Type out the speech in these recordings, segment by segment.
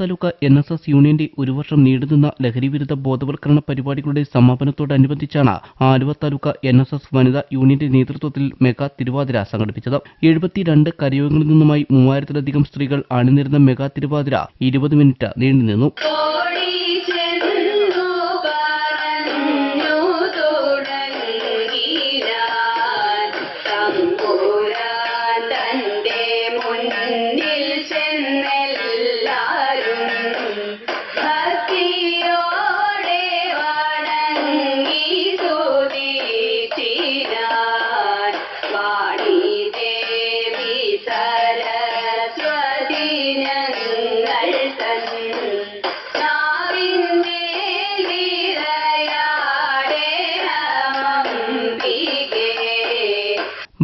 Taluk N S S യൂണിയന്റെ ഒരു വർഷം നീണ്ടുനിന്ന ലഹരിവിരുദ്ധ ബോധവൽക്കരണ പരിപാടികളുടെ സമാപനത്തോടനുബന്ധിച്ചാണ് Aluva taluk N S S വനിതാ യൂണിയന്റെ നേതൃത്വത്തിൽ മെഗാ തിരുവാതിര സംഘടിപ്പിച്ചത്. എഴുപത്തിരണ്ട് കരയോഗങ്ങളിൽ നിന്നുമായി മൂവായിരത്തിലധികം സ്ത്രീകൾ അണിനിരുന്ന മെഗാ തിരുവാതിര ഇരുപത് മിനിറ്റ് നീണ്ടുനിന്നു.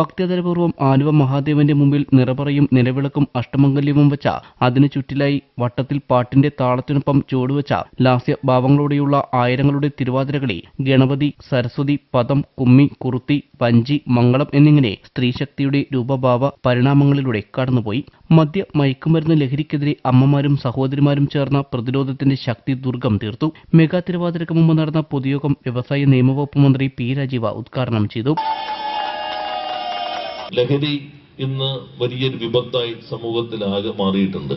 ഭക്തിയാദരപൂർവം ആലുവ മഹാദേവന്റെ മുമ്പിൽ നിറപറയും നിലവിളക്കും അഷ്ടമംഗല്യവും വെച്ച അതിനു ചുറ്റിലായി വട്ടത്തിൽ പാട്ടിന്റെ താളത്തിനൊപ്പം ചുവടുവച്ച ലാസ്യ ഭാവങ്ങളോടെയുള്ള ആയിരങ്ങളുടെ തിരുവാതിരകളി ഗണപതി സരസ്വതി പദം കുമ്മി കുറുത്തി പഞ്ചി മംഗളം എന്നിങ്ങനെ സ്ത്രീശക്തിയുടെ രൂപഭാവ പരിണാമങ്ങളിലൂടെ കടന്നുപോയി. മദ്യ മയക്കുമരുന്ന് ലഹരിക്കെതിരെ അമ്മമാരും സഹോദരിമാരും ചേർന്ന പ്രതിരോധത്തിന്റെ ശക്തി ദുർഗം തീർത്തു. മെഗാ തിരുവാതിരക്ക് മുമ്പ് നടന്ന പൊതുയോഗം വ്യവസായ നിയമവകുപ്പ് മന്ത്രി പി രാജീവ ഉദ്ഘാടനം ചെയ്തു. ലഹരി ഇന്ന് വലിയൊരു വിപത്തായി സമൂഹത്തിലാകെ മാറിയിട്ടുണ്ട്.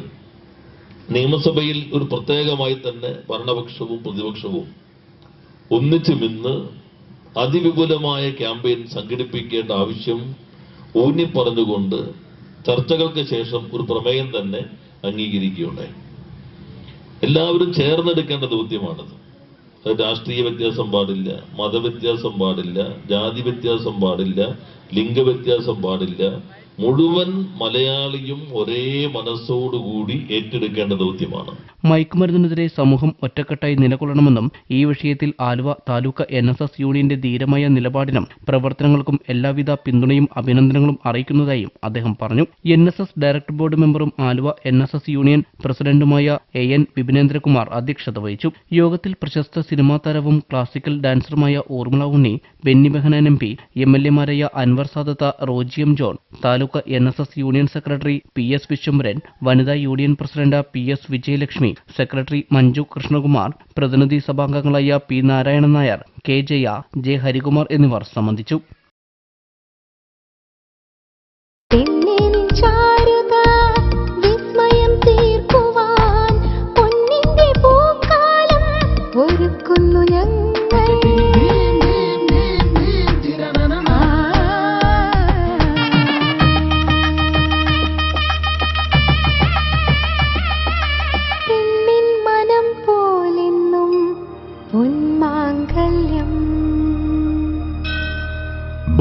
നിയമസഭയിൽ ഒരു പ്രത്യേകമായി തന്നെ ഭരണപക്ഷവും പ്രതിപക്ഷവും ഒന്നിച്ചു നിന്ന് അതിവിപുലമായ ക്യാമ്പയിൻ സംഘടിപ്പിക്കേണ്ട ആവശ്യം ഊന്നി പറഞ്ഞുകൊണ്ട് ചർച്ചകൾക്ക് ശേഷം ഒരു പ്രമേയം തന്നെ അംഗീകരിക്കുകയുണ്ടായി. എല്ലാവരും ചേർന്നെടുക്കേണ്ട ദൗത്യമാണത്. രാഷ്ട്രീയ വ്യത്യാസം പാടില്ല മതവ്യത്യാസം പാടില്ല ജാതി വ്യത്യാസം പാടില്ല ലിംഗ വ്യത്യാസം പാടില്ല. മുഴുവൻ മലയാളിയും ഒരേ മനസ്സോടുകൂടി ഏറ്റെടുക്കേണ്ട ദൗത്യമാണ്. മയക്കുമരുന്നിനെതിരെ സമൂഹം ഒറ്റക്കെട്ടായി നിലകൊള്ളണമെന്നും ഈ വിഷയത്തിൽ Aluva taluk N S S യൂണിയന്റെ ധീരമായ നിലപാടിനും പ്രവർത്തനങ്ങൾക്കും എല്ലാവിധ പിന്തുണയും അഭിനന്ദനങ്ങളും അറിയിക്കുന്നതായും അദ്ദേഹം പറഞ്ഞു. N S S director board മെമ്പറും Aluva N S S union പ്രസിഡന്റുമായ എ എൻ വിപിനേന്ദ്രകുമാർ അധ്യക്ഷത വഹിച്ചു. യോഗത്തിൽ പ്രശസ്ത സിനിമാ താരവും classical ഡാൻസറുമായ Urmila Unni Benny Behanan M P M L എമാരായ Anwar Sadath Roji M John taluk N S S union secretary P S Vishwambharan വനിതാ union president P S Vijayalakshmi secretary Manju Krishnakumar പ്രതിനിധി സഭാംഗങ്ങളായ P Narayanan Nair K Jaya J Harikumar എന്നിവർ സംബന്ധിച്ചു.